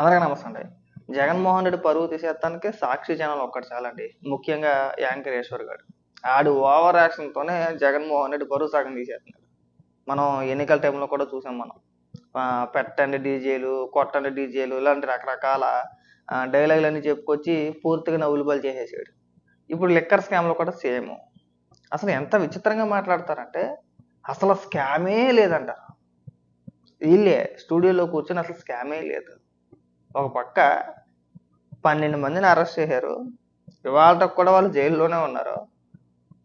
అందరికీ నమస్తే అండి. జగన్మోహన్ రెడ్డి పరువు తీసేస్తానికి సాక్షి ఛానల్ ఒక్కటి చాలండి. ముఖ్యంగా యాంకర్ ఈశ్వర్ గారు. ఆడు ఓవర్ యాక్షన్తోనే జగన్మోహన్ రెడ్డి పరువు సగం తీసేస్తున్నాడు. మనం ఎన్నికల టైంలో కూడా చూసాం మనం. పెట్టండి డీజేలు కొట్టండి డీజేలు ఇలాంటి రకరకాల డైలాగులన్నీ చెప్పుకొచ్చి పూర్తిగా నవ్వులు బలి చేసేసాడు. ఇప్పుడు లిక్కర్ స్కామ్లో కూడా సేమ్. అసలు ఎంత విచిత్రంగా మాట్లాడతారంటే అసలు స్కామే లేదంట. వీళ్ళే స్టూడియోలో కూర్చొని అసలు స్కామే లేదు. ఒక పక్క పన్నెండు మందిని అరెస్ట్ చేశారు. ఇవాళ కూడా వాళ్ళు జైల్లోనే ఉన్నారు.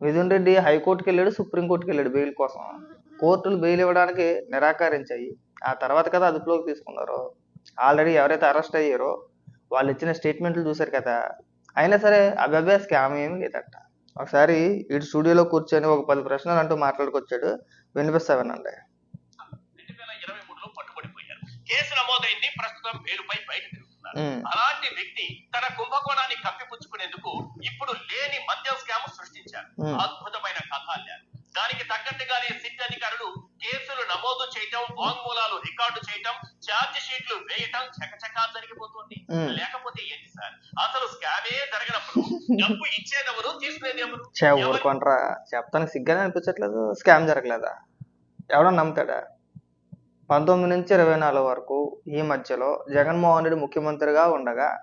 మిథున్ రెడ్డి హైకోర్టుకి వెళ్ళాడు సుప్రీంకోర్టుకి వెళ్ళాడు బెయిల్ కోసం. కోర్టులు బెయిల్ ఇవ్వడానికి నిరాకరించాయి. ఆ తర్వాత కదా అదుపులోకి తీసుకున్నారు. ఆల్రెడీ ఎవరైతే అరెస్ట్ అయ్యారో వాళ్ళు ఇచ్చిన స్టేట్మెంట్లు చూశారు కదా. అయినా సరే అబ్బాబే స్కామ్ ఏమీ లేదట. ఒకసారి ఇటు స్టూడియోలో కూర్చొని ఒక పది ప్రశ్నలు అంటూ మాట్లాడుకొచ్చాడు. వినిపిస్తా వినండి రెండు వేల ఇరవై మూడులో పట్టుబడిపోయారు కేసు నమోదైంది ప్రస్తుతం బెయిలుపై బయట తిరుగుతున్నారు. అలాంటి వ్యక్తి తన కుంభకోణాన్ని కప్పిపుచ్చుకునేందుకు ఇప్పుడు లేని మద్యం స్కామ్ సృష్టించారు. అద్భుతమైన కథ అల్లారు దానికి తగ్గట్టుగానే సిట్ అధికారులు కేసులు నమోదు చేయటం వాంగ్మూలాలు రికార్డు చేయటం ఛార్జ్ షీట్లు వేయటం చకచకా జరిగిపోతుంది. లేకపోతే ఏంటి సార్? అసలు స్కామే జరగనప్పుడు డబ్బు ఇచ్చేదెవరు తీసుకునేది ఎవరు? చే ఎవరి- ఊరుకోండ్రా. చెప్తానికి సిగ్గానే అనిపించట్లేదు స్కామ్ జరగలేదా? ఎవడో నమ్ముతాడా? పంతొమ్మిది నుంచి ఇరవై నాలుగు వరకు ఈ మధ్యలో జగన్మోహన్ రెడ్డి ముఖ్యమంత్రిగా ఉండగా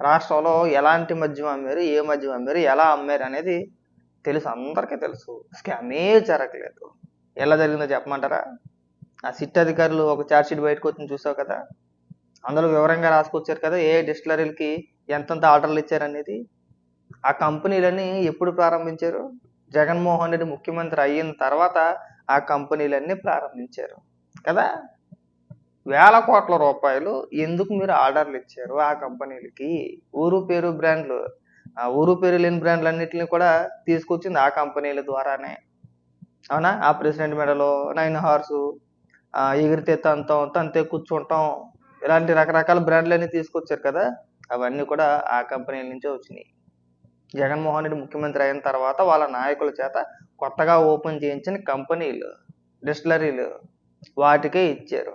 రాష్ట్రంలో ఎలాంటి మద్యం అమ్మారు ఏ మద్యం అమ్మారు ఎలా అమ్మారు అనేది తెలుసు. అందరికీ తెలుసు. స్కామే జరగలేదు. ఎలా జరిగిందో చెప్పమంటారా? ఆ సిట్ అధికారులు ఒక ఛార్జ్ షీట్ బయటకు వచ్చింది చూసావు కదా? అందులో వివరంగా రాసుకొచ్చారు కదా ఏ డిస్టిలరీలకి ఎంతెంత ఆర్డర్లు ఇచ్చారనేది ఆ కంపెనీలన్నీ ఎప్పుడు ప్రారంభించారు? జగన్మోహన్ రెడ్డి ముఖ్యమంత్రి అయిన తర్వాత ఆ కంపెనీలన్నీ ప్రారంభించారు. కదా? వేల కోట్ల రూపాయలు ఎందుకు మీరు ఆర్డర్లు ఇచ్చారు ఆ కంపెనీలకి? ఊరు పేరు బ్రాండ్లు ఆ ఊరు పేరు లేని బ్రాండ్లన్నిటిని కూడా తీసుకొచ్చింది ఆ కంపెనీల ద్వారానే. అవునా? ఆ ప్రెసిడెంట్ మెడలు నైన్ హార్స్ ఎగిరితే తంతం తంతే కూర్చుంటాం ఇలాంటి రకరకాల బ్రాండ్లన్నీ తీసుకొచ్చారు కదా? అవన్నీ కూడా ఆ కంపెనీల నుంచే వచ్చినాయి. జగన్మోహన్ రెడ్డి ముఖ్యమంత్రి అయిన తర్వాత వాళ్ళ నాయకుల చేత కొత్తగా ఓపెన్ చేయించిన కంపెనీలు డిస్టిలరీలు వాటికే ఇచ్చారు.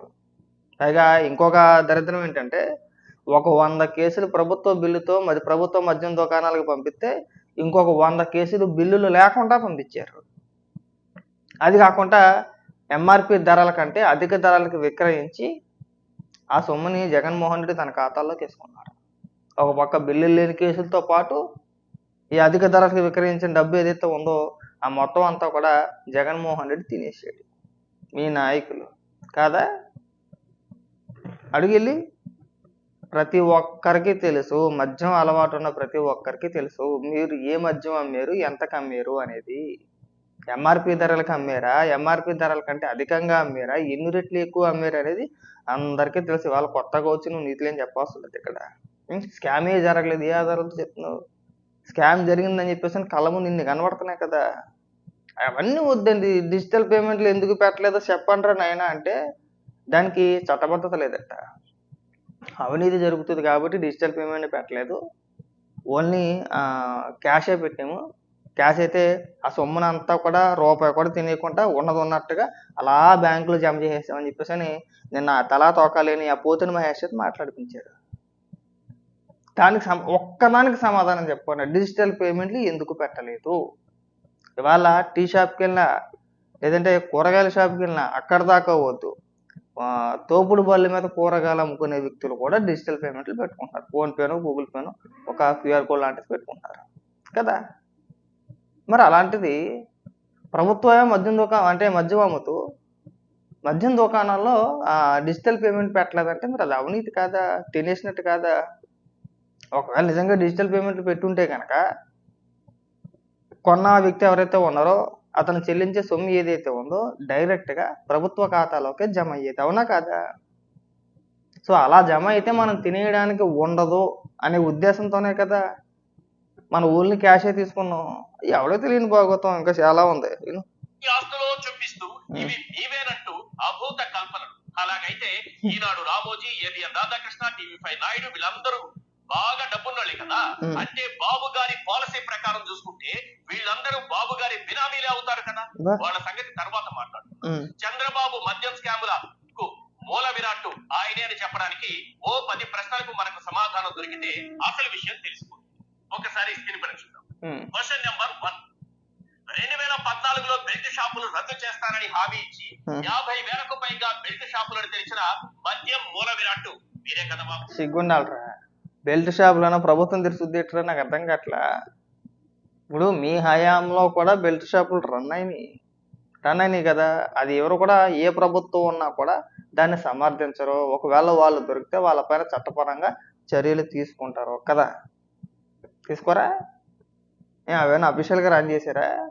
పైగా ఇంకొక దరిద్రం ఏంటంటే ఒక వంద కేసులు ప్రభుత్వ బిల్లుతో మరి ప్రభుత్వ మద్యం దుకాణాలకు పంపిస్తే ఇంకొక వంద కేసులు బిల్లులు లేకుండా పంపించారు. అది కాకుండా ఎంఆర్పి ధరల కంటే అధిక ధరలకు విక్రయించి ఆ సొమ్ముని జగన్మోహన్ రెడ్డి తన ఖాతాల్లోకి వేసుకున్నారు ఒక పక్క బిల్లులు లేని కేసులతో పాటు ఈ అధిక ధరలకు విక్రయించిన డబ్బు ఏదైతే ఉందో ఆ మొత్తం అంతా కూడా జగన్మోహన్ రెడ్డి తినేసాడు. మీ నాయకులు. కాదా? అడుగెళ్ళి. ప్రతి ఒక్కరికి తెలుసు. మద్యం అలవాటు ఉన్న ప్రతి ఒక్కరికి తెలుసు. మీరు ఏ మద్యం అమ్మారు? ఎంతకు అమ్మారు అనేది. ఎంఆర్పి ధరలకు అమ్మారా? ఎంఆర్పి ధరల కంటే అధికంగా అమ్మారా? ఎన్ని రెట్లు ఎక్కువ అమ్మారు అనేది అందరికీ తెలుసు. ఇవాళ కొత్తగా వచ్చి నువ్వు నీతులేం చెప్పవలసి ఇక్కడ. స్కామ్ ఏ జరగలేదు. ఏ ఆధారాలతో చెప్తున్నావు? స్కామ్ జరిగిందని చెప్పేసి కళ్ళ ముందు నిన్ను కనబడుతున్నాయి కదా. అవన్నీ వద్దండి. డిజిటల్ పేమెంట్లు ఎందుకు పెట్టలేదో చెప్పండి నాయన అంటే దానికి చట్టబద్ధత లేదట. అవినీతి జరుగుతుంది కాబట్టి డిజిటల్ పేమెంట్ పెట్టలేదు. ఓన్లీ క్యాషే పెట్టాము. క్యాష్ అయితే ఆ సొమ్మును అంతా కూడా రూపాయి కూడా తినేయకుండా ఉన్నది ఉన్నట్టుగా అలా బ్యాంకులో జమ చేసేసామని చెప్పేసి అని నిన్న తలా తోకాలేని ఆ పోతుని మహేష్ చేత మాట్లాడిపించారు దానికి సమ ఒక్కదానికి సమాధానం చెప్పండి డిజిటల్ పేమెంట్లు ఎందుకు పెట్టలేదు? ఇవాళ టీ షాప్కి వెళ్ళినా లేదంటే కూరగాయల షాప్కి వెళ్ళినా అక్కడ దాకా పోద్దు తోపుడు బళ్ళ మీద కూరగాయలు అమ్ముకునే వ్యక్తులు కూడా డిజిటల్ పేమెంట్లు పెట్టుకుంటారు ఫోన్పేను గూగుల్ పేను ఒక క్యూఆర్ కోడ్ లాంటిది పెట్టుకుంటారు కదా? మరి అలాంటిది ప్రభుత్వమే మద్యం దుకాణం అంటే మద్యం అమ్ముతూ మద్యం దుకాణాల్లో డిజిటల్ పేమెంట్ పెట్టలేదంటే మరి అది అవినీతి కాదా? తినేసినట్టు కాదా? ఒకవేళ నిజంగా డిజిటల్ పేమెంట్లు పెట్టుంటే కనుక కొన్న వ్యక్తి ఎవరైతే ఉన్నారో అతను చెల్లించే సొమ్ము ఏదైతే ఉందో డైరెక్ట్గా ప్రభుత్వ ఖాతాలోకే జమ అయ్యేది. అవునా కాదా? సో అలా జమ అయితే మనం తినేయడానికి ఉండదు అనే ఉద్దేశంతోనే కదా. మన ఊళ్ళని క్యాషే తీసుకున్నాం. ఎవడో తెలియని భాగవతం ఇంకా చాలా ఉంది. ఆస్తులో చూపిస్తూ ఇవి మీవేనంటూ అభూత కల్పనలు. అలాగైతే Eenadu Ramoji ABN Radhakrishna TV five Naidu వీళ్ళందరూ బాగా డబ్బున్నోళ్ళే కదా. అంటే బాబు గారి పాలసీ ప్రకారం చూసుకుంటే వీళ్ళందరూ బాబు గారి బినామీలే అవుతారు కదా. వాళ్ళ సంగతి తర్వాత మాట్లాడు చంద్రబాబు మద్యం స్కాముల మూల విరాట్టు ఆయనే అని చెప్పడానికి ఓ పది ప్రశ్నలకు మనకు సమాధానం దొరికితే అసలు విషయం తెలిసిపోతుంది ఒకసారి స్క్రీన్ పైన చూద్దాం. Question number one. రెండు వేల పద్నాలుగులో బెల్ట్ షాపులు రద్దు చేస్తానని హామీ ఇచ్చి. యాభై వేలకు పైగా బెల్ట్ షాపులను తెరిచిన మద్యం మూల విరాట్టు మీరే కదా బాబు? సిగ్గుండాలరా. బెల్ట్ షాపులను ప్రభుత్వం తెరుచుద్ది ఎట్రా నాకు అర్థం కావట్లా. ఇప్పుడు మీ హయాంలో కూడా బెల్ట్ షాపులు రన్ అయినాయి. రన్ అయినాయి కదా. అది ఎవరు కూడా ఏ ప్రభుత్వం ఉన్నా కూడా దాన్ని సమర్థించరు. ఒకవేళ వాళ్ళు దొరికితే వాళ్ళపైన చట్టపరంగా చర్యలు తీసుకుంటారు కదా. తీసుకోరా? అవేనా అఫీషియల్గా రన్ చేశారా?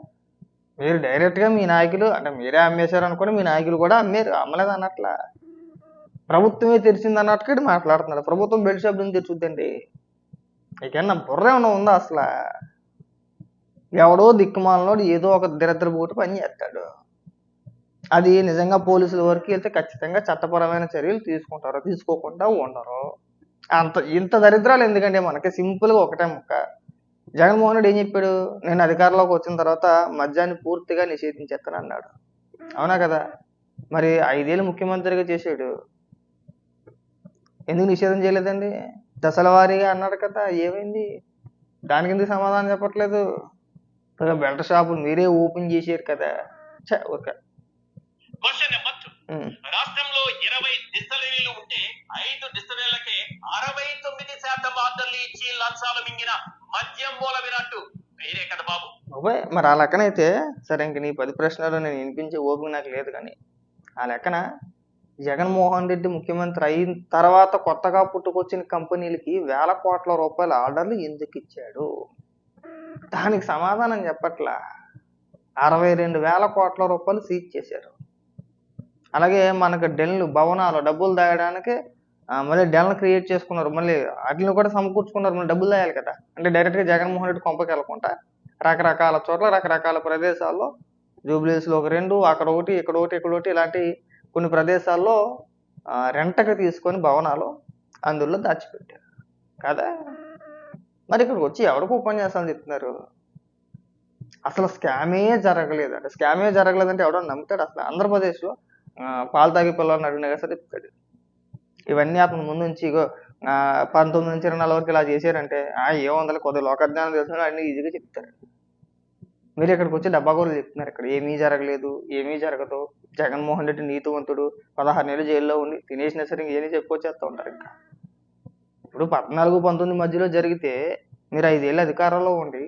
మీరు డైరెక్ట్గా మీ నాయకులు అంటే మీరే అమ్మేశారు అనుకోండి మీ నాయకులు కూడా అమ్మేరు అమ్మలేదు అన్నట్లా. ప్రభుత్వమే తెరిచింది అన్నట్టుగా మాట్లాడుతున్నారు. ప్రభుత్వం బెల్ట్ షాప్ నుంచి తెచ్చుద్దండి. ఇకన్నా బుర్ర ఏమైనా ఉందా అసలు? ఎవడో దిక్కుమాలనోడు ఏదో ఒక దరిద్ర బూట పని చేస్తాడు. అది నిజంగా పోలీసుల వరకు వెళ్తే ఖచ్చితంగా చట్టపరమైన చర్యలు తీసుకుంటారు. తీసుకోకుండా ఉండరు. అంత ఇంత దరిద్రాలు ఎందుకంటే మనకి సింపుల్గా ఒకటే ముక్క. జగన్మోహన్ రెడ్డి ఏం చెప్పాడు? నేను అధికారంలోకి వచ్చిన తర్వాత మద్యాన్ని పూర్తిగా నిషేధించేస్తాను అన్నాడు. అవునా కదా? మరి ఐదేళ్ళు ముఖ్యమంత్రిగా చేశాడు. ఎందుకు నిషేధం చేయలేదండి? దశల వారీగా అన్నాడు కదా ఏమైంది? దానికి ఎందుకు సమాధానం చెప్పట్లేదు? బెల్ట్ షాపులు మీరే ఓపెన్ చేసారు కదా. Question number two. రాష్ట్రంలో ఇరవై డిస్టలరీలు ఉంటే ఐదు డిస్టలరీలకే అరవై తొమ్మిది శాతం ఆర్డర్లు ఇచ్చి లంచాలు మింగిన మద్యం మూల విరాట్టు మీరే కదా బాబు. బాబోయ్ మరి ఆ లెక్కనైతే సరే ఇంక నీ పది ప్రశ్నలు నేను వినిపించే ఓపిక నాకు లేదు కానీ ఆ లెక్కన జగన్మోహన్ రెడ్డి ముఖ్యమంత్రి అయిన తర్వాత కొత్తగా పుట్టుకొచ్చిన కంపెనీలకి వేల కోట్ల రూపాయల ఆర్డర్లు ఎందుకు ఇచ్చాడు? దానికి సమాధానం చెప్పట్లా. అరవై రెండు వేల కోట్ల రూపాయలు సీజ్ చేశారు. అలాగే మనకు డెన్లు భవనాలు డబ్బులు దాయడానికి మళ్ళీ డెన్లు క్రియేట్ చేసుకున్నారు. మళ్ళీ వాటిని కూడా సమకూర్చుకున్నారు. మళ్ళీ డబ్బులు దాయాలి కదా. అంటే డైరెక్ట్గా జగన్మోహన్ రెడ్డి కొంపకి వెళ్ళకుండా రకరకాల చోట్ల రకరకాల ప్రదేశాల్లో జూబ్లీస్లో ఒక రెండు అక్కడ ఒకటి ఇక్కడ ఒకటి ఇక్కడ ఒకటి ఇలాంటి కొన్ని ప్రదేశాల్లో రెంటకు తీసుకొని భవనాలు అందులో దాచిపెట్టారు. కదా? మరి ఇక్కడికి వచ్చి ఎవరికి ఉపన్యాసాలు చెప్తున్నారు. అసలు స్కామే జరగలేదు అంటే స్కామే జరగలేదంటే ఎవడో నమ్ముతాడు అసలు ఆంధ్రప్రదేశ్లో పాలు తాగి పిల్లలు అడిగినా సరే చెప్తాడు. ఇవన్నీ అతని ముందు నుంచి ఇగో పంతొమ్మిది నుంచి ఇరవై నాలుగు వరకు ఇలా చేశారంటే ఆ వందలు కొద్దిగా లోకజ్ఞానం తెలుసు అన్ని ఈజీగా చెప్తారు. మీరు ఇక్కడికి వచ్చి డబ్బా చెప్తున్నారు ఇక్కడ. ఏమీ జరగలేదు ఏమీ జరగదు. జగన్మోహన్ రెడ్డి నీతివంతుడు పదహారు నెలలు జైల్లో ఉండి తినేసిన సరే ఏమీ చెప్పుకొచ్చేస్తూ ఉంటారు ఇంకా. ఇప్పుడు పద్నాలుగు పంతొమ్మిది మధ్యలో జరిగితే మీరు ఐదేళ్ళు అధికారంలో ఉండి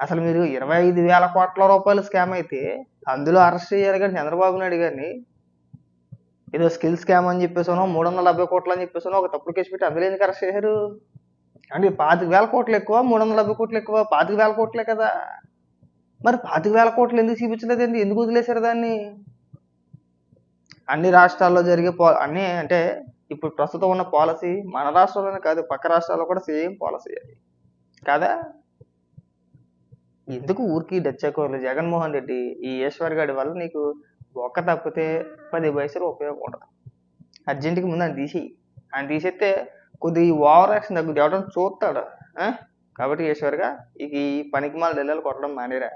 అసలు మీరు ఇరవై ఐదు వేల కోట్ల రూపాయలు స్కామ్ అయితే అందులో అరెస్ట్ చేయాలి కానీ చంద్రబాబు నాయుడు గారిని ఏదో స్కిల్ స్కామ్ అని చెప్పేసానో మూడు వందల డెబ్బై కోట్లు అని చెప్పేసానో ఒక తప్పుడు కేసు పెట్టి అందులో ఎందుకు అరెస్ట్ చేశారు? అంటే పాతిక వేల కోట్లు ఎక్కువ మూడు వందల డెబ్బై కోట్లు ఎక్కువ పాతిక వేల కోట్లే కదా. మరి పాతిక వేల కోట్లు ఎందుకు చూపించలేదండి ఎందుకు వదిలేశారు దాన్ని? అన్ని రాష్ట్రాల్లో జరిగే పో అన్ని అంటే ఇప్పుడు ప్రస్తుతం ఉన్న పాలసీ మన రాష్ట్రంలోనే కాదు పక్క రాష్ట్రాల్లో కూడా సేమ్ పాలసీ అది. కాదా? ఎందుకు ఊరికి డచ్చేకోర్లు? జగన్మోహన్ రెడ్డి ఈ ఈశ్వర్ గారి వల్ల నీకు ఒక్క తప్పితే పది పైసలు ఉపయోగం ఉండదు. అర్జెంటుకి ముందు ఆయన తీసేయి. ఆయన తీసేస్తే కొద్ది ఓవర్ యాక్షన్ తగ్గుద్ది. ఎవడన్నా చూస్తాడు? ఆ? కాబట్టి ఈశ్వర్గా ఇక ఈ పనికి మాల డెల్లలు కొట్టడం మానేరా.